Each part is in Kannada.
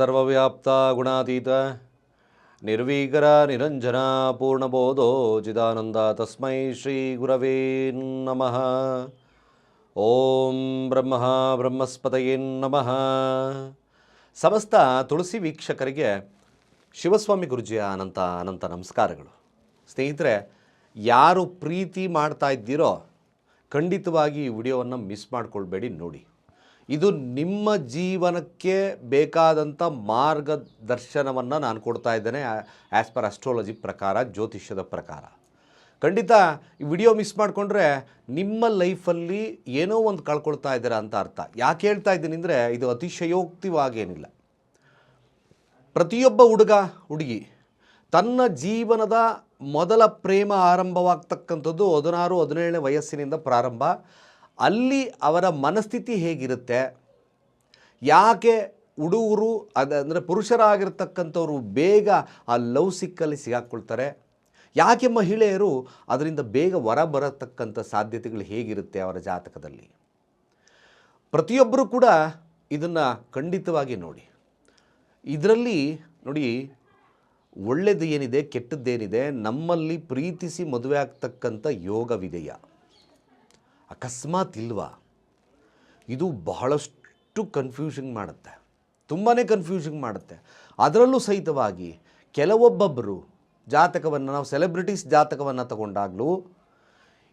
ಸರ್ವವ್ಯಾಪ್ತ ಗುಣಾತೀತ, ನಿರ್ವೀಕರ ನಿರಂಜನ ಪೂರ್ಣಬೋಧೋ ಚಿದಾನಂದ ತಸ್ಮೈ ಶ್ರೀ ಗುರವೇ ನಮಃ. ಓಂ ಬ್ರಹ್ಮ ಬ್ರಹ್ಮಸ್ಪತಯೇ ನಮಃ. ಸಮಸ್ತ ತುಳಸಿ ವೀಕ್ಷಕರಿಗೆ ಶಿವಸ್ವಾಮಿ ಗುರುಜಿಯ ಅನಂತ ಅನಂತ ನಮಸ್ಕಾರಗಳು. ಸ್ನೇಹಿತರೆ, ಯಾರು ಪ್ರೀತಿ ಮಾಡ್ತಾ ಇದ್ದೀರೋ ಖಂಡಿತವಾಗಿ ಈ ವಿಡಿಯೋವನ್ನು ಮಿಸ್ ಮಾಡಿಕೊಳ್ಬೇಡಿ ನೋಡಿ. ಇದು ನಿಮ್ಮ ಜೀವನಕ್ಕೆ ಬೇಕಾದಂಥ ಮಾರ್ಗದರ್ಶನವನ್ನು ನಾನು ಕೊಡ್ತಾ ಇದ್ದೇನೆ ಆ್ಯಸ್ ಪರ್ ಅಸ್ಟ್ರಾಲಜಿ ಪ್ರಕಾರ, ಜ್ಯೋತಿಷ್ಯದ ಪ್ರಕಾರ. ಖಂಡಿತ ಈ ವಿಡಿಯೋ ಮಿಸ್ ಮಾಡಿಕೊಂಡ್ರೆ ನಿಮ್ಮ ಲೈಫಲ್ಲಿ ಏನೋ ಒಂದು ಕಳ್ಕೊಳ್ತಾ ಇದ್ದೀರಾ ಅಂತ ಅರ್ಥ. ಯಾಕೆ ಹೇಳ್ತಾ ಇದ್ದೀನಿ ಅಂದರೆ ಇದು ಅತಿಶಯೋಕ್ತಿವಾಗೇನಿಲ್ಲ ಪ್ರತಿಯೊಬ್ಬ ಹುಡುಗ, ಹುಡುಗಿ ತನ್ನ ಜೀವನದ ಮೊದಲ ಪ್ರೇಮ ಆರಂಭವಾಗ್ತಕ್ಕಂಥದ್ದು ಹದಿನಾರು, ಹದಿನೇಳನೇ ವಯಸ್ಸಿನಿಂದ ಪ್ರಾರಂಭ. ಅಲ್ಲಿ ಅವರ ಮನಸ್ಥಿತಿ ಹೇಗಿರುತ್ತೆ? ಯಾಕೆ ಹುಡುಗರು ಅದು ಅಂದರೆ ಪುರುಷರಾಗಿರ್ತಕ್ಕಂಥವ್ರು ಬೇಗ ಆ ಲವ್ ಸಿಕ್ಕಲ್ಲಿ ಸಿಗಾಕ್ಕೊಳ್ತಾರೆ? ಯಾಕೆ ಮಹಿಳೆಯರು ಅದರಿಂದ ಬೇಗ ಹೊರ ಬರತಕ್ಕಂಥ ಸಾಧ್ಯತೆಗಳು ಹೇಗಿರುತ್ತೆ ಅವರ ಜಾತಕದಲ್ಲಿ? ಪ್ರತಿಯೊಬ್ಬರು ಕೂಡ ಇದನ್ನು ಖಂಡಿತವಾಗಿ ನೋಡಿ. ಇದರಲ್ಲಿ ನೋಡಿ ಒಳ್ಳೆಯದು ಏನಿದೆ ಕೆಟ್ಟದ್ದೇನಿದೆ ನಮ್ಮಲ್ಲಿ ಪ್ರೀತಿಸಿ ಮದುವೆ ಆಗ್ತಕ್ಕಂಥ ಯೋಗವಿದೆಯಾ? ಅಕಸ್ಮಾತ್ ಇಲ್ವಾ? ಇದು ಬಹಳಷ್ಟು ಕನ್ಫ್ಯೂಷನ್ ಮಾಡುತ್ತೆ. ತುಂಬಾ ಕನ್ಫ್ಯೂಷನ್ ಮಾಡುತ್ತೆ. ಅದರಲ್ಲೂ ಸಹಿತವಾಗಿ ಕೆಲವೊಬ್ಬೊಬ್ಬರು ಜಾತಕವನ್ನು, ನಾವು ಸೆಲೆಬ್ರಿಟೀಸ್ ಜಾತಕವನ್ನು ತಗೊಂಡಾಗಲೂ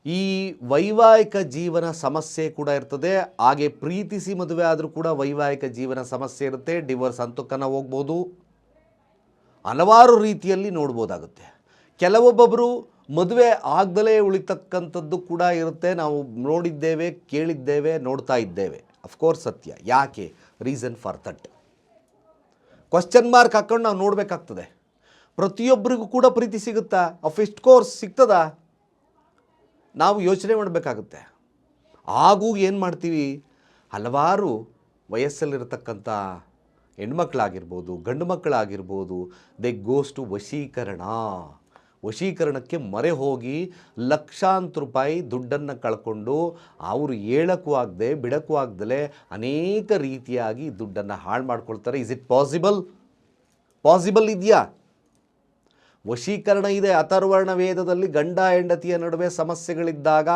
ಈ ವೈವಾಹಿಕ ಜೀವನ ಸಮಸ್ಯೆ ಕೂಡ ಇರ್ತದೆ. ಹಾಗೆ ಪ್ರೀತಿಸಿ ಮದುವೆ ಆದರೂ ಕೂಡ ವೈವಾಹಿಕ ಜೀವನ ಸಮಸ್ಯೆ ಇರುತ್ತೆ. ಡಿವೋರ್ಸ್ ಅಂತಕ್ಕನ ಹೋಗ್ಬೋದು. ಹಲವಾರು ರೀತಿಯಲ್ಲಿ ನೋಡ್ಬೋದಾಗುತ್ತೆ. ಕೆಲವೊಬ್ಬೊಬ್ಬರು ಮದುವೆ ಆಗದಲೇ ಉಳಿತಕ್ಕಂಥದ್ದು ಕೂಡ ಇರುತ್ತೆ. ನಾವು ನೋಡಿದ್ದೇವೆ, ಕೇಳಿದ್ದೇವೆ, ನೋಡ್ತಾ ಇದ್ದೇವೆ. ಅಫ್ಕೋರ್ಸ್ ಸತ್ಯ. ಯಾಕೆ? Reason for that question mark ಹಾಕ್ಕೊಂಡು ನಾವು ನೋಡಬೇಕಾಗ್ತದೆ. ಪ್ರತಿಯೊಬ್ಬರಿಗೂ ಕೂಡ ಪ್ರೀತಿ ಸಿಗುತ್ತಾ? ಅಫ್ ಕೋರ್ಸ್ ಸಿಗ್ತದ? ನಾವು ಯೋಚನೆ ಮಾಡಬೇಕಾಗುತ್ತೆ. ಆಗೂ ಏನು ಮಾಡ್ತೀವಿ? ಹಲವಾರು ವಯಸ್ಸಲ್ಲಿರತಕ್ಕಂಥ ಹೆಣ್ಮಕ್ಳಾಗಿರ್ಬೋದು ಗಂಡು ಮಕ್ಕಳಾಗಿರ್ಬೋದು ದೆ ಗೋಸ್ ಟು ವಶೀಕರಣ. ವಶೀಕರಣಕ್ಕೆ ಮೊರೆ ಹೋಗಿ ಲಕ್ಷಾಂತರ ರೂಪಾಯಿ ದುಡ್ಡನ್ನು ಕಳ್ಕೊಂಡು ಅವರು ಹೇಳಕ್ಕೂ ಆಗದೆ ಬಿಡಕ್ಕೂ ಆಗದಲೇ ಅನೇಕ ರೀತಿಯಾಗಿ ದುಡ್ಡನ್ನು ಹಾಳು ಮಾಡ್ಕೊಳ್ತಾರೆ. ಇಸ್ ಇಟ್ ಪಾಸಿಬಲ್ ಪಾಸಿಬಲ್ ಇದೆಯಾ? ವಶೀಕರಣ ಇದೆ. ಅಥರ್ವರ್ಣ ವೇದದಲ್ಲಿ ಗಂಡ ಹೆಂಡತಿಯ ನಡುವೆ ಸಮಸ್ಯೆಗಳಿದ್ದಾಗ,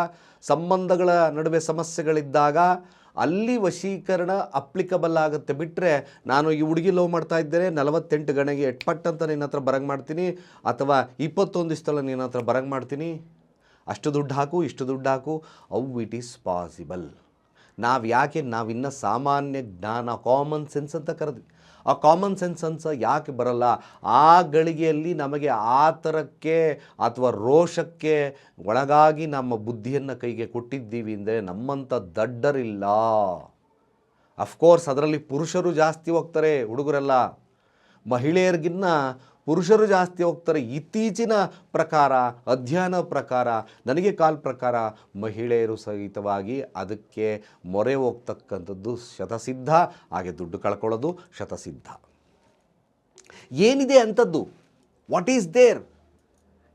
ಸಂಬಂಧಗಳ ನಡುವೆ ಸಮಸ್ಯೆಗಳಿದ್ದಾಗ ಅಲ್ಲಿ ವಶೀಕರಣ ಅಪ್ಲಿಕಬಲ್ ಆಗುತ್ತೆ. ಬಿಟ್ಟರೆ ನಾನು ಈ ಹುಡುಗಿ ಲವ್ ಮಾಡ್ತಾ ಇದ್ದರೆ ನಲವತ್ತೆಂಟು ಗಣಗೆ ಎಟ್ಪಟ್ ಅಂತ ನಿನ್ನ ಹತ್ರ ಬರಂಗೆ ಮಾಡ್ತೀನಿ, ಅಥವಾ ಇಪ್ಪತ್ತೊಂದು ಇಷ್ಟಲ್ಲ ನಿನ್ನ ಹತ್ರ ಬರಂಗೆ ಮಾಡ್ತೀನಿ? ಅಷ್ಟು ದುಡ್ಡು ಹಾಕು, ಇಷ್ಟು ದುಡ್ಡು ಹಾಕು. ಅವು ಇಟ್ ಈಸ್ ಪಾಸಿಬಲ್ ನಾವು ಯಾಕೆ ನಾವಿನ್ನ ಸಾಮಾನ್ಯ ಜ್ಞಾನ ಕಾಮನ್ ಸೆನ್ಸ್ ಅಂತ ಕರೆದ್ವಿ. ಆ ಕಾಮನ್ ಸೆನ್ಸ್ ಅನ್ಸ ಯಾಕೆ ಬರಲ್ಲ? ಆ ಗಳಿಗೆಯಲ್ಲಿ ನಮಗೆ ಆತರಕ್ಕೆ ಅಥವಾ ರೋಷಕ್ಕೆ ಒಳಗಾಗಿ ನಮ್ಮ ಬುದ್ಧಿಯನ್ನು ಕೈಗೆ ಕೊಟ್ಟಿದ್ದೀವಿ ಅಂದರೆ ನಮ್ಮಂಥ ದಡ್ಡರಿಲ್ಲ. ಅಫ್ಕೋರ್ಸ್ ಅದರಲ್ಲಿ ಪುರುಷರು ಜಾಸ್ತಿ ಹೋಗ್ತಾರೆ ಹುಡುಗರೆಲ್ಲ. ಮಹಿಳೆಯರಿಗಿನ್ನ ಪುರುಷರು ಜಾಸ್ತಿ ಹೋಗ್ತಾರೆ. ಇತ್ತೀಚಿನ ಪ್ರಕಾರ, ಅಧ್ಯಯನ ಪ್ರಕಾರ, ನನಗೆ ಕಾಲ್ ಪ್ರಕಾರ ಮಹಿಳೆಯರು ಸಹಿತವಾಗಿ ಅದಕ್ಕೆ ಮೊರೆ ಹೋಗ್ತಕ್ಕಂಥದ್ದು ಶತಸಿದ್ಧ. ಹಾಗೆ ದುಡ್ಡು ಕಳ್ಕೊಳ್ಳೋದು ಶತಸಿದ್ಧ. ಏನಿದೆ ಅಂಥದ್ದು? ವಾಟ್ ಈಸ್ ದೇರ್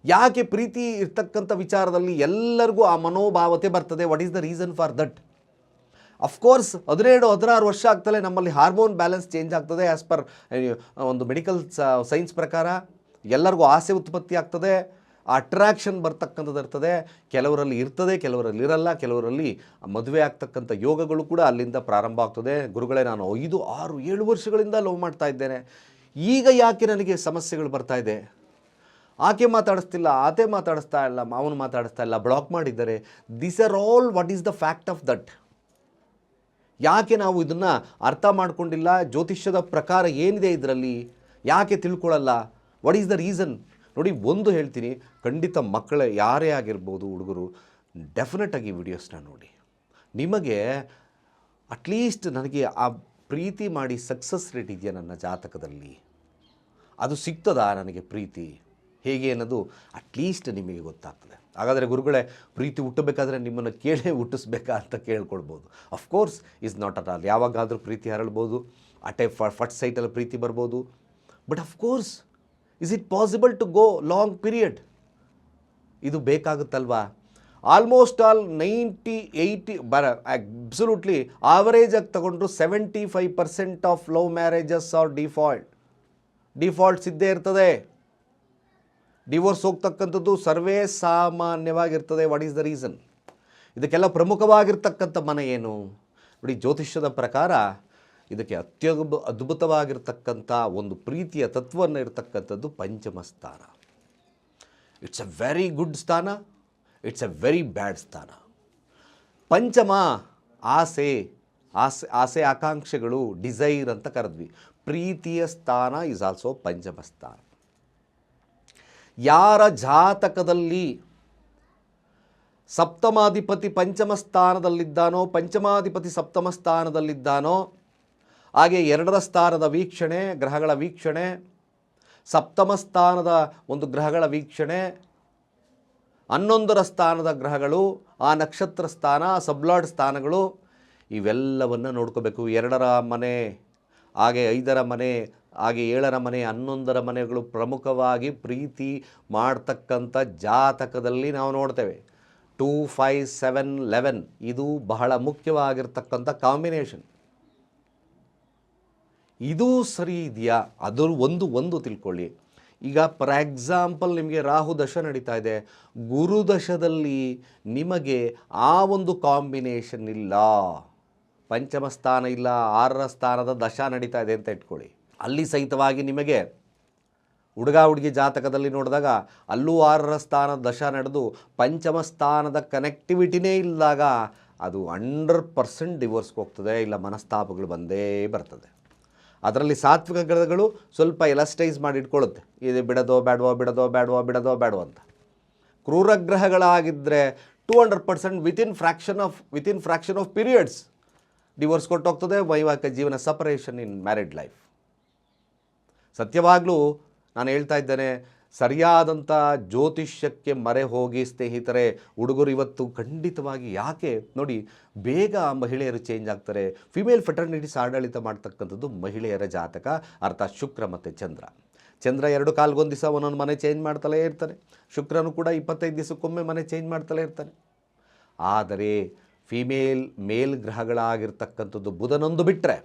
ಯಾಕೆ ಪ್ರೀತಿ ಇರ್ತಕ್ಕಂಥ ವಿಚಾರದಲ್ಲಿ ಎಲ್ಲರಿಗೂ ಆ ಮನೋಭಾವತೆ ಬರ್ತದೆ? What is the reason for that of course ಹದಿನೇಳು, ಹದಿನಾರು ವರ್ಷ ಆಗ್ತಲೇ ನಮ್ಮಲ್ಲಿ ಹಾರ್ಮೋನ್ ಬ್ಯಾಲೆನ್ಸ್ ಚೇಂಜ್ ಆಗ್ತದೆ ಆ್ಯಸ್ ಪರ್ ಒಂದು ಮೆಡಿಕಲ್ ಸೈನ್ಸ್ ಪ್ರಕಾರ. ಎಲ್ಲರಿಗೂ ಆಸೆ ಉತ್ಪತ್ತಿ ಆಗ್ತದೆ. ಅಟ್ರಾಕ್ಷನ್ ಬರ್ತಕ್ಕಂಥದ್ದು ಇರ್ತದೆ. ಕೆಲವರಲ್ಲಿ ಇರ್ತದೆ, ಕೆಲವರಲ್ಲಿ ಇರಲ್ಲ, ಕೆಲವರಲ್ಲಿ ಮದುವೆ ಆಗ್ತಕ್ಕಂಥ ಯೋಗಗಳು ಕೂಡ ಅಲ್ಲಿಂದ ಪ್ರಾರಂಭ ಆಗ್ತದೆ. ಗುರುಗಳೇ, ನಾನು ಐದು, ಆರು, ಏಳು ವರ್ಷಗಳಿಂದ ಲವ್ ಮಾಡ್ತಾ ಇದ್ದೇನೆ. ಈಗ ಯಾಕೆ ನನಗೆ ಸಮಸ್ಯೆಗಳು ಬರ್ತಾ ಇದೆ? ಆಕೆ ಮಾತಾಡಿಸ್ತಿಲ್ಲ, ಆತೆ ಮಾತಾಡಿಸ್ತಾ ಇಲ್ಲ, ಮಾವನು ಮಾತಾಡಿಸ್ತಾ ಇಲ್ಲ ಬ್ಲಾಕ್ ಮಾಡಿದ್ದಾರೆ. This are all what is the fact of that ಯಾಕೆ ನಾವು ಇದನ್ನು ಅರ್ಥ ಮಾಡಿಕೊಂಡಿಲ್ಲ? ಜ್ಯೋತಿಷ್ಯದ ಪ್ರಕಾರ ಏನಿದೆ ಇದರಲ್ಲಿ? ಯಾಕೆ ತಿಳ್ಕೊಳ್ಳಲ್ಲ? ವಾಟ್ ಈಸ್ ದ ರೀಸನ್ ನೋಡಿ, ಒಂದು ಹೇಳ್ತೀನಿ. ಖಂಡಿತ ಮಕ್ಕಳ, ಯಾರೇ ಆಗಿರ್ಬೋದು ಹುಡುಗರು ಡೆಫಿನೆಟಾಗಿ ವಿಡಿಯೋಸ್ನ ನೋಡಿ. ನಿಮಗೆ ಅಟ್ಲೀಸ್ಟ್ ನನಗೆ ಆ ಪ್ರೀತಿ ಮಾಡಿ ಸಕ್ಸಸ್ ರೇಟ್ ಇದೆಯಾ ನನ್ನ ಜಾತಕದಲ್ಲಿ? ಅದು ಸಿಗ್ತದಾ ನನಗೆ ಪ್ರೀತಿ? ಹೇಗೆ ಅನ್ನೋದು ಅಟ್ಲೀಸ್ಟ್ ನಿಮಗೆ ಗೊತ್ತಾಗ್ತದೆ. ಹಾಗಾದರೆ ಗುರುಗಳೇ, ಪ್ರೀತಿ ಹುಟ್ಟಬೇಕಾದ್ರೆ ನಿಮ್ಮನ್ನು ಕೇಳೇ ಹುಟ್ಟಿಸ್ಬೇಕಾ ಅಂತ ಕೇಳ್ಕೊಳ್ಬೋದು. Of course is not at all ಯಾವಾಗಾದರೂ ಪ್ರೀತಿ ಹರಳ್ಬೋದು ಅಟೆ ಫ ಫಟ್ ಸೈಟಲ್ಲಿ ಪ್ರೀತಿ ಬರ್ಬೋದು. But of course is it possible to go long period ಇದು ಬೇಕಾಗುತ್ತಲ್ವಾ? ಆಲ್ಮೋಸ್ಟ್ ಆಲ್ ನೈಂಟಿ ಏಯ್ಟಿ ಬರ ಅಬ್ಸಲ್ಯೂಟ್ಲಿ ಆವರೇಜಾಗಿ ತಗೊಂಡ್ರು seventy five percent of love marriages are default defaults ಇದ್ದೇ ಇರ್ತದೆ. ಡಿವೋರ್ಸ್ ಹೋಗ್ತಕ್ಕಂಥದ್ದು ಸರ್ವೇ ಸಾಮಾನ್ಯವಾಗಿರ್ತದೆ. ವಾಟ್ ಈಸ್ ದ ರೀಸನ್ ಇದಕ್ಕೆಲ್ಲ ಪ್ರಮುಖವಾಗಿರ್ತಕ್ಕಂಥ ಮನೆ ಏನು? ನೋಡಿ, ಜ್ಯೋತಿಷ್ಯದ ಪ್ರಕಾರ ಇದಕ್ಕೆ ಅತ್ಯ ಅದ್ಭುತವಾಗಿರ್ತಕ್ಕಂಥ ಒಂದು ಪ್ರೀತಿಯ ತತ್ವವನ್ನು ಇರತಕ್ಕಂಥದ್ದು ಪಂಚಮ ಸ್ಥಾನ ಇಟ್ಸ್ ಎ ವೆರಿ ಗುಡ್ ಸ್ಥಾನ ಇಟ್ಸ್ ಎ ವೆರಿ ಬ್ಯಾಡ್ ಸ್ಥಾನ. ಪಂಚಮ ಆಸೆ ಆಸೆ ಆಸೆ ಆಕಾಂಕ್ಷೆಗಳು ಡಿಸೈರ್ ಅಂತ ಕರೆದ್ವಿ. ಪ್ರೀತಿಯ ಸ್ಥಾನ ಇಸ್ ಆಲ್ಸೋ ಪಂಚಮ ಸ್ಥಾನ ಯಾರ ಜಾತಕದಲ್ಲಿ ಸಪ್ತಮಾಧಿಪತಿ ಪಂಚಮ ಸ್ಥಾನದಲ್ಲಿದ್ದಾನೋ, ಪಂಚಮಾಧಿಪತಿ ಸಪ್ತಮ ಸ್ಥಾನದಲ್ಲಿದ್ದಾನೋ, ಹಾಗೆ ಎರಡರ ಸ್ಥಾನದ ವೀಕ್ಷಣೆ, ಗ್ರಹಗಳ ವೀಕ್ಷಣೆ, ಸಪ್ತಮ ಸ್ಥಾನದ ಒಂದು ಗ್ರಹಗಳ ವೀಕ್ಷಣೆ, ಹನ್ನೊಂದರ ಸ್ಥಾನದ ಗ್ರಹಗಳು, ಆ ನಕ್ಷತ್ರ ಸ್ಥಾನ ಸಬ್ಲಾಡ್ ಸ್ಥಾನಗಳು, ಇವೆಲ್ಲವನ್ನು ನೋಡ್ಕೋಬೇಕು. ಎರಡರ ಮನೆ, ಹಾಗೆ ಐದರ ಮನೆ ಹಾಗೆ ಏಳರ ಮನೆ, ಹನ್ನೊಂದರ ಮನೆಗಳು ಪ್ರಮುಖವಾಗಿ ಪ್ರೀತಿ ಮಾಡ್ತಕ್ಕಂಥ ಜಾತಕದಲ್ಲಿ ನಾವು ನೋಡ್ತೇವೆ. ಟೂ ಫೈ ಸೆವೆನ್ ಲೆವೆನ್ ಇದು ಬಹಳ ಮುಖ್ಯವಾಗಿರ್ತಕ್ಕಂಥ ಕಾಂಬಿನೇಷನ್. ಇದು ಸರಿ ಇದೆಯಾ? ಅದು ಒಂದು ಒಂದು ತಿಳ್ಕೊಳ್ಳಿ. ಈಗ ಫಾರ್ ಎಕ್ಸಾಂಪಲ್ ನಿಮಗೆ ರಾಹು ದಶ ನಡೀತಾ ಇದೆ. ಗುರು ದಶದಲ್ಲಿ ನಿಮಗೆ ಆ ಒಂದು ಕಾಂಬಿನೇಷನ್ ಇಲ್ಲ. ಪಂಚಮ ಸ್ಥಾನ ಇಲ್ಲ, ಆರರ ಸ್ಥಾನದ ದಶ ನಡೀತಾ ಇದೆ ಅಂತ ಇಟ್ಕೊಳ್ಳಿ. ಅಲ್ಲಿ ಸಹಿತವಾಗಿ ನಿಮಗೆ ಹುಡುಗ ಹುಡುಗಿ ಜಾತಕದಲ್ಲಿ ನೋಡಿದಾಗ ಅಲ್ಲೂ ಆರರ ಸ್ಥಾನದ ದಶ ನಡೆದು ಪಂಚಮ ಸ್ಥಾನದ ಕನೆಕ್ಟಿವಿಟಿನೇ ಇಲ್ಲದಾಗ ಅದು ಹಂಡ್ರೆಡ್ ಪರ್ಸೆಂಟ್ ಡಿವೋರ್ಸ್ಗೆ ಹೋಗ್ತದೆ, ಇಲ್ಲ ಮನಸ್ತಾಪಗಳು ಬಂದೇ ಬರ್ತದೆ. ಅದರಲ್ಲಿ ಸಾತ್ವಿಕ ಗ್ರಹಗಳು ಸ್ವಲ್ಪ ಎಲಸ್ಟೈಸ್ ಮಾಡಿ ಇಟ್ಕೊಳ್ಳುತ್ತೆ. ಇದು ಬಿಡೋದೋ ಬೇಡವೋ ಬಿಡೋದೋ ಬೇಡವೋ ಬಿಡೋದೋ ಬ್ಯಾಡೋ ಅಂತ. ಕ್ರೂರ ಗ್ರಹಗಳಾಗಿದ್ದರೆ two hundred percent within fraction of within fraction of periods divorce ಕೊಟ್ಟೋಗ್ತದೆ ವೈವಾಹಿಕ ಜೀವನ ಸಪರೇಷನ್ ಇನ್ ಮ್ಯಾರಿಡ್ ಲೈಫ್ ಸತ್ಯವಾಗಲೂ ನಾನು ಹೇಳ್ತಾ ಇದ್ದೇನೆ, ಸರಿಯಾದಂಥ ಜ್ಯೋತಿಷ್ಯಕ್ಕೆ ಮರೆ ಹೋಗಿ ಸ್ನೇಹಿತರೆ, ಹುಡುಗರು ಇವತ್ತು ಖಂಡಿತವಾಗಿ ಯಾಕೆ? ನೋಡಿ, ಬೇಗ ಮಹಿಳೆಯರು ಚೇಂಜ್ ಆಗ್ತಾರೆ. ಫಿಮೇಲ್ ಫೆಟರ್ನಿಟೀಸ್ ಆಡಳಿತ ಮಾಡ್ತಕ್ಕಂಥದ್ದು ಮಹಿಳೆಯರ ಜಾತಕ ಅರ್ಥಾತ್ ಶುಕ್ರ ಮತ್ತು ಚಂದ್ರ. ಚಂದ್ರ ಎರಡು ಕಾಲ್ಗೊಂದು ದಿವಸ ಒಂದೊಂದು ಮನೆ ಚೇಂಜ್ ಮಾಡ್ತಲೇ ಇರ್ತಾನೆ. ಶುಕ್ರನು ಕೂಡ ಇಪ್ಪತ್ತೈದು ದಿವಸಕ್ಕೊಮ್ಮೆ ಮನೆ ಚೇಂಜ್ ಮಾಡ್ತಲೇ ಇರ್ತಾನೆ. ಆದರೆ ಫಿಮೇಲ್ ಮೇಲ್ ಗ್ರಹಗಳಾಗಿರ್ತಕ್ಕಂಥದ್ದು ಬುಧನೊಂದು ಬಿಟ್ಟರೆ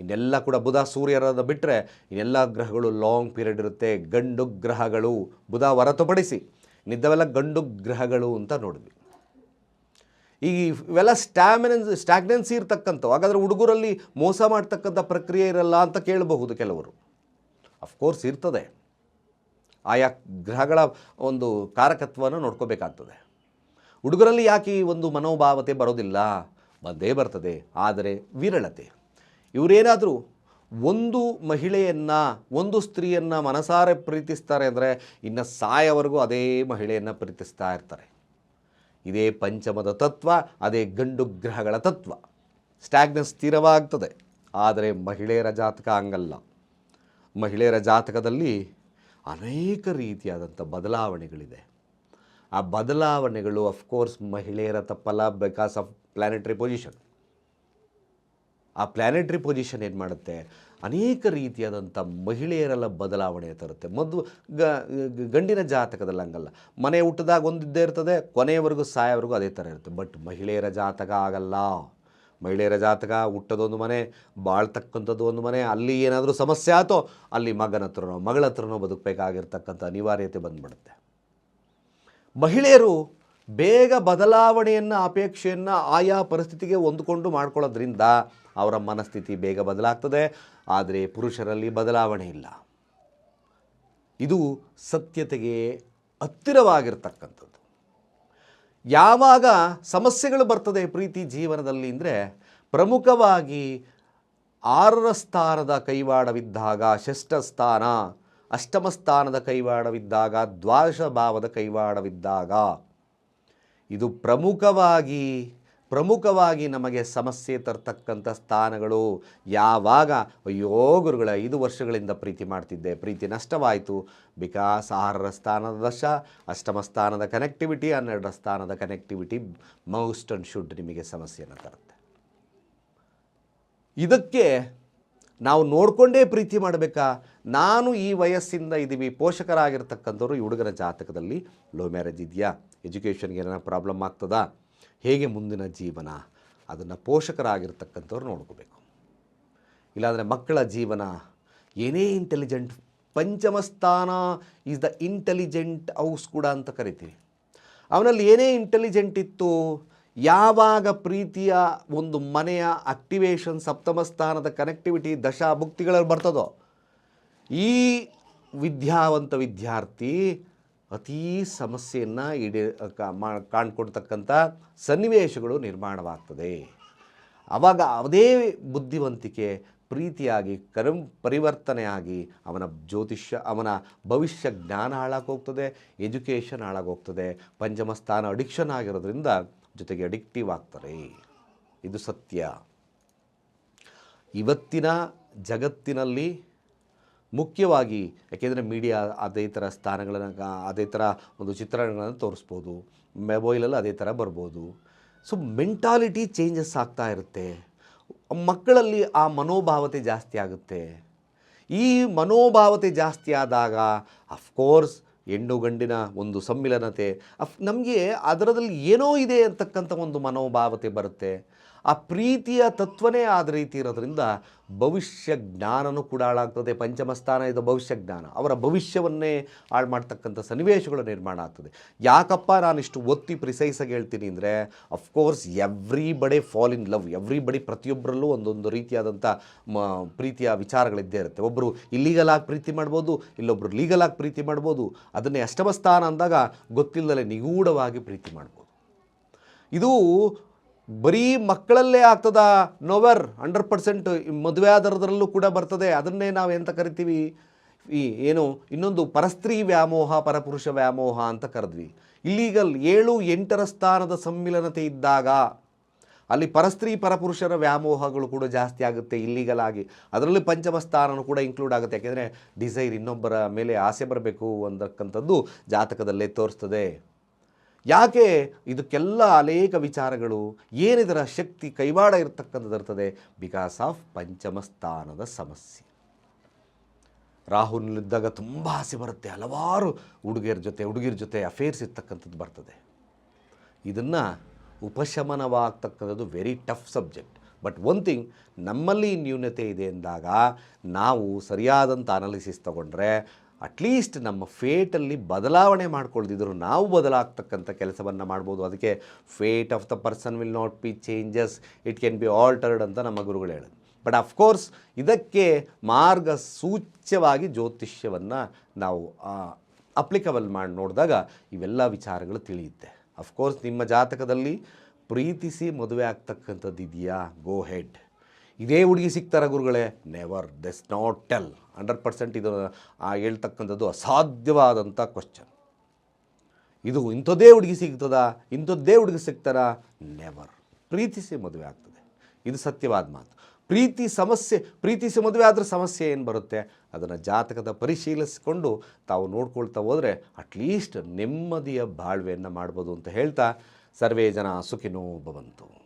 ಇನ್ನೆಲ್ಲ ಕೂಡ ಬುಧ ಸೂರ್ಯರಾದ ಬಿಟ್ಟರೆ ಇನ್ನೆಲ್ಲ ಗ್ರಹಗಳು ಲಾಂಗ್ ಪೀರಿಯಡ್ ಇರುತ್ತೆ. ಗಂಡು ಗ್ರಹಗಳು ಬುಧ ಹೊರತುಪಡಿಸಿ ನಿದ್ದವೆಲ್ಲ ಗಂಡು ಗ್ರಹಗಳು ಅಂತ ನೋಡಿದ್ವಿ. ಈ ಇವೆಲ್ಲ ಸ್ಟ್ಯಾಮಿನೆನ್ಸ್ ಸ್ಟ್ಯಾಗ್ನೆನ್ಸಿ ಇರ್ತಕ್ಕಂಥವು. ಹಾಗಾದರೆ ಹುಡುಗರಲ್ಲಿ ಮೋಸ ಮಾಡ್ತಕ್ಕಂಥ ಪ್ರಕ್ರಿಯೆ ಇರಲ್ಲ ಅಂತ ಕೇಳಬಹುದು ಕೆಲವರು. ಅಫ್ಕೋರ್ಸ್ ಇರ್ತದೆ. ಆಯಾ ಗ್ರಹಗಳ ಒಂದು ಕಾರಕತ್ವವನ್ನು ನೋಡ್ಕೋಬೇಕಾಗ್ತದೆ. ಹುಡುಗರಲ್ಲಿ ಯಾಕೆ ಈ ಒಂದು ಮನೋಭಾವತೆ ಬರೋದಿಲ್ಲ? ಬಂದೇ ಬರ್ತದೆ. ಆದರೆ ವಿರಳತೆ. ಇವರೇನಾದರೂ ಒಂದು ಮಹಿಳೆಯನ್ನು, ಒಂದು ಸ್ತ್ರೀಯನ್ನು ಮನಸಾರೆ ಪ್ರೀತಿಸ್ತಾರೆ ಅಂದರೆ ಇನ್ನು ಸಾಯವರೆಗೂ ಅದೇ ಮಹಿಳೆಯನ್ನು ಪ್ರೀತಿಸ್ತಾ ಇರ್ತಾರೆ. ಇದೇ ಪಂಚಮದ ತತ್ವ, ಅದೇ ಗಂಡು ಗ್ರಹಗಳ ತತ್ವ. ಸ್ಟ್ಯಾಗ್ನೆಸ್ ಸ್ಥಿರವಾಗ್ತದೆ. ಆದರೆ ಮಹಿಳೆಯರ ಜಾತಕ ಹಂಗಲ್ಲ. ಮಹಿಳೆಯರ ಜಾತಕದಲ್ಲಿ ಅನೇಕ ರೀತಿಯಾದಂಥ ಬದಲಾವಣೆಗಳಿದೆ. ಆ ಬದಲಾವಣೆಗಳು ಅಫ್ಕೋರ್ಸ್ ಮಹಿಳೆಯರ ತಪ್ಪಲ್ಲ ಬಿಕಾಸ್ ಆಫ್ ಪ್ಲಾನೆಟರಿ ಪೊಸಿಷನ್ ಆ ಪ್ಲ್ಯಾನೆಟ್ರಿ ಪೊಸಿಷನ್ ಏನು ಮಾಡುತ್ತೆ? ಅನೇಕ ರೀತಿಯಾದಂಥ ಮಹಿಳೆಯರೆಲ್ಲ ಬದಲಾವಣೆ ತರುತ್ತೆ. ಮೊದಲು ಗಂಡಿನ ಜಾತಕದಲ್ಲಿ ಹಂಗಲ್ಲ. ಮನೆ ಹುಟ್ಟಿದಾಗ ಒಂದಿದ್ದೇ ಇರ್ತದೆ, ಕೊನೆಯವರೆಗೂ ಸಾಯವರೆಗೂ ಅದೇ ಥರ ಇರುತ್ತೆ. ಬಟ್ ಮಹಿಳೆಯರ ಜಾತಕ ಆಗಲ್ಲ. ಮಹಿಳೆಯರ ಜಾತಕ ಹುಟ್ಟೋದೊಂದು ಮನೆ, ಬಾಳ್ತಕ್ಕಂಥದ್ದು ಒಂದು ಮನೆ, ಅಲ್ಲಿ ಏನಾದರೂ ಸಮಸ್ಯೆ ಆತೋ ಅಲ್ಲಿ ಮಗನ ಹತ್ರನೋ, ಮಗಳ ಹತ್ರನೋ ಬದುಕಬೇಕಾಗಿರ್ತಕ್ಕಂಥ ಅನಿವಾರ್ಯತೆ ಬಂದ್ಬಿಡುತ್ತೆ. ಮಹಿಳೆಯರು ಬೇಗ ಬದಲಾವಣೆಯನ್ನು, ಅಪೇಕ್ಷೆಯನ್ನು ಆಯಾ ಪರಿಸ್ಥಿತಿಗೆ ಹೊಂದಿಕೊಂಡು ಮಾಡ್ಕೊಳ್ಳೋದ್ರಿಂದ ಅವರ ಮನಸ್ಥಿತಿ ಬೇಗ ಬದಲಾಗ್ತದೆ. ಆದರೆ ಪುರುಷರಲ್ಲಿ ಬದಲಾವಣೆ ಇಲ್ಲ. ಇದು ಸತ್ಯತೆಗೆ ಹತ್ತಿರವಾಗಿರ್ತಕ್ಕಂಥದ್ದು. ಯಾವಾಗ ಸಮಸ್ಯೆಗಳು ಬರ್ತದೆ ಪ್ರೀತಿ ಜೀವನದಲ್ಲಿ ಅಂದರೆ ಪ್ರಮುಖವಾಗಿ ಆರರ ಸ್ಥಾನದ ಕೈವಾಡವಿದ್ದಾಗ ಷಷ್ಠ ಸ್ಥಾನ, ಅಷ್ಟಮ ಸ್ಥಾನದ ಕೈವಾಡವಿದ್ದಾಗ ದ್ವಾದಶ ಭಾವದ ಕೈವಾಡವಿದ್ದಾಗ ಇದು ಪ್ರಮುಖವಾಗಿ ಪ್ರಮುಖವಾಗಿ ನಮಗೆ ಸಮಸ್ಯೆ ತರ್ತಕ್ಕಂಥ ಸ್ಥಾನಗಳು ಯಾವಾಗ, ಅಯ್ಯೋ ಗುರುಗಳ, ಐದು ವರ್ಷಗಳಿಂದ ಪ್ರೀತಿ ಮಾಡ್ತಿದ್ದೆ. ಪ್ರೀತಿ ನಷ್ಟವಾಯಿತು. ಬಿಕಾಸ್ ಆರರ ಸ್ಥಾನದ ದಶ, ಅಷ್ಟಮ ಸ್ಥಾನದ ಕನೆಕ್ಟಿವಿಟಿ ಹನ್ನೆರಡರ ಸ್ಥಾನದ ಕನೆಕ್ಟಿವಿಟಿ ಮೌಸ್ಟ್ ಅಂಡ್ ಶುಡ್ ನಿಮಗೆ ಸಮಸ್ಯೆಯನ್ನು ತರುತ್ತೆ. ಇದಕ್ಕೆ ನಾವು ನೋಡಿಕೊಂಡೇ ಪ್ರೀತಿ ಮಾಡಬೇಕಾ? ನಾನು ಈ ವಯಸ್ಸಿಂದ ಇದ್ದೀವಿ, ಪೋಷಕರಾಗಿರ್ತಕ್ಕಂಥವ್ರು ಈ ಹುಡುಗನ ಜಾತಕದಲ್ಲಿ ಲವ್ ಮ್ಯಾರೇಜ್ ಇದೆಯಾ? ಎಜುಕೇಷನ್ಗೆ ಏನಾರ ಪ್ರಾಬ್ಲಮ್ ಆಗ್ತದಾ? ಹೇಗೆ ಮುಂದಿನ ಜೀವನ? ಅದನ್ನು ಪೋಷಕರಾಗಿರ್ತಕ್ಕಂಥವ್ರು ನೋಡ್ಕೋಬೇಕು. ಇಲ್ಲಾಂದರೆ ಮಕ್ಕಳ ಜೀವನ, ಏನೇ ಇಂಟೆಲಿಜೆಂಟ್ ಪಂಚಮಸ್ಥಾನ ಈಸ್ ದ ಇಂಟೆಲಿಜೆಂಟ್ ಹೌಸ್ ಕೂಡ ಅಂತ ಕರಿತೀವಿ. ಅವನಲ್ಲಿ ಏನೇ ಇಂಟೆಲಿಜೆಂಟ್ ಇತ್ತು ಯಾವಾಗ ಪ್ರೀತಿಯ ಒಂದು ಮನೆಯ ಆಕ್ಟಿವೇಶನ್ ಸಪ್ತಮ ಸ್ಥಾನದ ಕನೆಕ್ಟಿವಿಟಿ ದಶಾ ಭುಕ್ತಿಗಳಲ್ಲಿ ಬರ್ತದೋ, ಈ ವಿದ್ಯಾವಂತ ವಿದ್ಯಾರ್ಥಿ ಅತೀ ಸಮಸ್ಯೆಯನ್ನು ಈಡೇ ಕಾಣ್ಕೊಡ್ತಕ್ಕಂಥ ಸನ್ನಿವೇಶಗಳು ನಿರ್ಮಾಣವಾಗ್ತದೆ. ಆವಾಗ ಅದೇ ಬುದ್ಧಿವಂತಿಕೆ ಪ್ರೀತಿಯಾಗಿ, ಕರಂ ಪರಿವರ್ತನೆಯಾಗಿ ಅವನ ಜ್ಯೋತಿಷ್ಯ, ಅವನ ಭವಿಷ್ಯ ಜ್ಞಾನ ಹಾಳಾಗೋಗ್ತದೆ, ಎಜುಕೇಷನ್ ಹಾಳಾಗೋಗ್ತದೆ, ಪಂಚಮ ಸ್ಥಾನ ಅಡಿಕ್ಷನ್ ಆಗಿರೋದ್ರಿಂದ ಜೊತೆಗೆ ಅಡಿಕ್ಟಿವ್ ಆಗ್ತಾರೆ. ಇದು ಸತ್ಯ. ಇವತ್ತಿನ ಜಗತ್ತಿನಲ್ಲಿ ಮುಖ್ಯವಾಗಿ, ಯಾಕೆಂದರೆ ಮೀಡಿಯಾ ಅದೇ ಥರ ಸ್ಥಾನಗಳನ್ನು ಅದೇ ಥರ ಒಂದು ಚಿತ್ರಗಳನ್ನು ತೋರಿಸ್ಬೋದು ಮೊಬೈಲಲ್ಲಿ ಅದೇ ಥರ ಬರ್ಬೋದು. ಸೊ ಮೆಂಟಾಲಿಟಿ ಚೇಂಜಸ್ ಆಗ್ತಾ ಇರುತ್ತೆ. ಮಕ್ಕಳಲ್ಲಿ ಆ ಮನೋಭಾವತೆ ಜಾಸ್ತಿ ಆಗುತ್ತೆ. ಈ ಮನೋಭಾವತೆ ಜಾಸ್ತಿ ಆದಾಗ ಅಫ್ಕೋರ್ಸ್ ಹೆಣ್ಣು ಗಂಡಿನ ಒಂದು ಸಮ್ಮಿಲನತೆ. ನಮಗೆ ಅದರದಲ್ಲಿ ಏನೋ ಇದೆ ಅಂತಕ್ಕಂಥ ಒಂದು ಮನೋಭಾವತೆ ಬರುತ್ತೆ. ಆ ಪ್ರೀತಿಯ ತತ್ವನೇ ಆದ ರೀತಿ ಇರೋದ್ರಿಂದ ಭವಿಷ್ಯ ಜ್ಞಾನನೂ ಕೂಡ ಹಾಳಾಗ್ತದೆ. ಪಂಚಮ ಸ್ಥಾನ ಇದು ಭವಿಷ್ಯ ಜ್ಞಾನ. ಅವರ ಭವಿಷ್ಯವನ್ನೇ ಹಾಳು ಮಾಡ್ತಕ್ಕಂಥ ಸನ್ನಿವೇಶಗಳು ನಿರ್ಮಾಣ ಆಗ್ತದೆ. ಯಾಕಪ್ಪ ನಾನು ಇಷ್ಟು ಒತ್ತಿ ಪ್ರಿಸೈಸಾಗಿ ಹೇಳ್ತೀನಿ ಅಂದರೆ of course everybody fall in love everybody ಪ್ರತಿಯೊಬ್ಬರಲ್ಲೂ ಒಂದೊಂದು ರೀತಿಯಾದಂಥ ಮ, ಪ್ರೀತಿಯ ವಿಚಾರಗಳಿದ್ದೇ ಇರುತ್ತೆ. ಒಬ್ಬರು ಇಲ್ಲೀಗಲ್ ಆಗಿ ಪ್ರೀತಿ ಮಾಡ್ಬೋದು ಇಲ್ಲೊಬ್ಬರು ಲೀಗಲ್ ಆಗಿ ಪ್ರೀತಿ ಮಾಡ್ಬೋದು. ಅದನ್ನೇ ಅಷ್ಟಮ ಸ್ಥಾನ ಅಂದಾಗ ಗೊತ್ತಿಲ್ಲದಲೇ ನಿಗೂಢವಾಗಿ ಪ್ರೀತಿ ಮಾಡ್ಬೋದು. ಇದು ಬರೀ ಮಕ್ಕಳಲ್ಲೇ ಆಗ್ತದ? ನೋವರ್ ಹಂಡ್ರೆಡ್ ಪರ್ಸೆಂಟ್ ಮದುವೆ ಆದರದರಲ್ಲೂ ಕೂಡ ಬರ್ತದೆ. ಅದನ್ನೇ ನಾವು ಎಂತ ಕರಿತೀವಿ? ಈ ಏನು, ಇನ್ನೊಂದು ಪರಸ್ತ್ರೀ ವ್ಯಾಮೋಹ, ಪರಪುರುಷ ವ್ಯಾಮೋಹ ಅಂತ ಕರೆದ್ವಿ. ಇಲ್ಲೀಗಲ್ ಏಳು ಎಂಟರ ಸ್ಥಾನದ ಸಮ್ಮಿಲನತೆ ಇದ್ದಾಗ ಅಲ್ಲಿ ಪರಸ್ತ್ರೀ, ಪರಪುರುಷರ ವ್ಯಾಮೋಹಗಳು ಕೂಡ ಜಾಸ್ತಿ ಆಗುತ್ತೆ ಇಲ್ಲೀಗಲ್ ಆಗಿ. ಅದರಲ್ಲಿ ಪಂಚಮ ಸ್ಥಾನನೂ ಕೂಡ ಇನ್ಕ್ಲೂಡ್ ಆಗುತ್ತೆ. ಯಾಕೆಂದರೆ ಡಿಸೈರ್ ಇನ್ನೊಬ್ಬರ ಮೇಲೆ ಆಸೆ ಬರಬೇಕು ಅಂತಕ್ಕಂಥದ್ದು ಜಾತಕದಲ್ಲೇ ತೋರಿಸ್ತದೆ. ಯಾಕೆ ಇದಕ್ಕೆಲ್ಲ ಅನೇಕ ವಿಚಾರಗಳು, ಏನಿದರ ಶಕ್ತಿ ಕೈವಾಡ ಇರತಕ್ಕಂಥದ್ದು ಇರ್ತದೆ ಬಿಕಾಸ್ ಆಫ್ ಪಂಚಮ ಸ್ಥಾನದ ಸಮಸ್ಯೆ ರಾಹುನಲ್ಲಿದ್ದಾಗ ತುಂಬ ಆಸೆ ಬರುತ್ತೆ. ಹಲವಾರು ಹುಡುಗಿಯರ ಜೊತೆ ಹುಡುಗಿರ ಜೊತೆ ಅಫೇರ್ಸ್ ಇರ್ತಕ್ಕಂಥದ್ದು ಬರ್ತದೆ. ಇದನ್ನು ಉಪಶಮನವಾಗ್ತಕ್ಕಂಥದ್ದು very tough subject but one thing ನಮ್ಮಲ್ಲಿ ನ್ಯೂನತೆ ಇದೆ ಎಂದಾಗ ನಾವು ಸರಿಯಾದಂಥ ಅನಾಲಿಸಿಸ್ ತಗೊಂಡ್ರೆ ಅಟ್ಲೀಸ್ಟ್ ನಮ್ಮ ಫೇಟಲ್ಲಿ ಬದಲಾವಣೆ ಮಾಡ್ಕೊಳ್ದಿದ್ರು ನಾವು ಬದಲಾಗ್ತಕ್ಕಂಥ ಕೆಲಸವನ್ನು ಮಾಡ್ಬೋದು. ಅದಕ್ಕೆ fate of the person will not be changes it can be altered ಅಂತ ನಮ್ಮ ಗುರುಗಳು ಹೇಳೋದು. ಬಟ್ ಅಫ್ಕೋರ್ಸ್ ಇದಕ್ಕೆ ಮಾರ್ಗ ಸೂಚ್ಯವಾಗಿ ಜ್ಯೋತಿಷ್ಯವನ್ನು ನಾವು ಅಪ್ಲಿಕಬಲ್ ಮಾಡಿ, ನೋಡಿದಾಗ ಇವೆಲ್ಲ ವಿಚಾರಗಳು ತಿಳಿಯುತ್ತೆ. ಅಫ್ಕೋರ್ಸ್ ನಿಮ್ಮ ಜಾತಕದಲ್ಲಿ ಪ್ರೀತಿಸಿ ಮದುವೆ ಆಗ್ತಕ್ಕಂಥದ್ದು ಇದೆಯಾ ಗೋ ಹೆಡ್ ಇದೇ ಹುಡುಗಿ ಸಿಗ್ತಾರ ಗುರುಗಳೇ? Never does not tell hundred percent ಇದು, ಆ ಹೇಳ್ತಕ್ಕಂಥದ್ದು ಅಸಾಧ್ಯವಾದಂಥ ಕ್ವಶನ್ ಇದು ಇಂಥದ್ದೇ ಹುಡುಗಿ ಸಿಗ್ತದ? ಇಂಥದ್ದೇ ಹುಡುಗಿ ಸಿಗ್ತಾರ? ನೆವರ್ ಪ್ರೀತಿಸಿ ಮದುವೆ ಆಗ್ತದೆ. ಇದು ಸತ್ಯವಾದ ಮಾತು. ಪ್ರೀತಿ ಸಮಸ್ಯೆ, ಪ್ರೀತಿಸಿ ಮದುವೆ ಆದರೆ ಸಮಸ್ಯೆ ಏನು ಬರುತ್ತೆ? ಅದನ್ನು ಜಾತಕದ ಪರಿಶೀಲಿಸಿಕೊಂಡು ತಾವು ನೋಡ್ಕೊಳ್ತಾ ಹೋದರೆ ಅಟ್ಲೀಸ್ಟ್ ನೆಮ್ಮದಿಯ ಬಾಳ್ವೆಯನ್ನು ಮಾಡ್ಬೋದು ಅಂತ ಹೇಳ್ತಾ ಸರ್ವೇ ಜನ ಸುಖಿನೋ ಭವಂತು.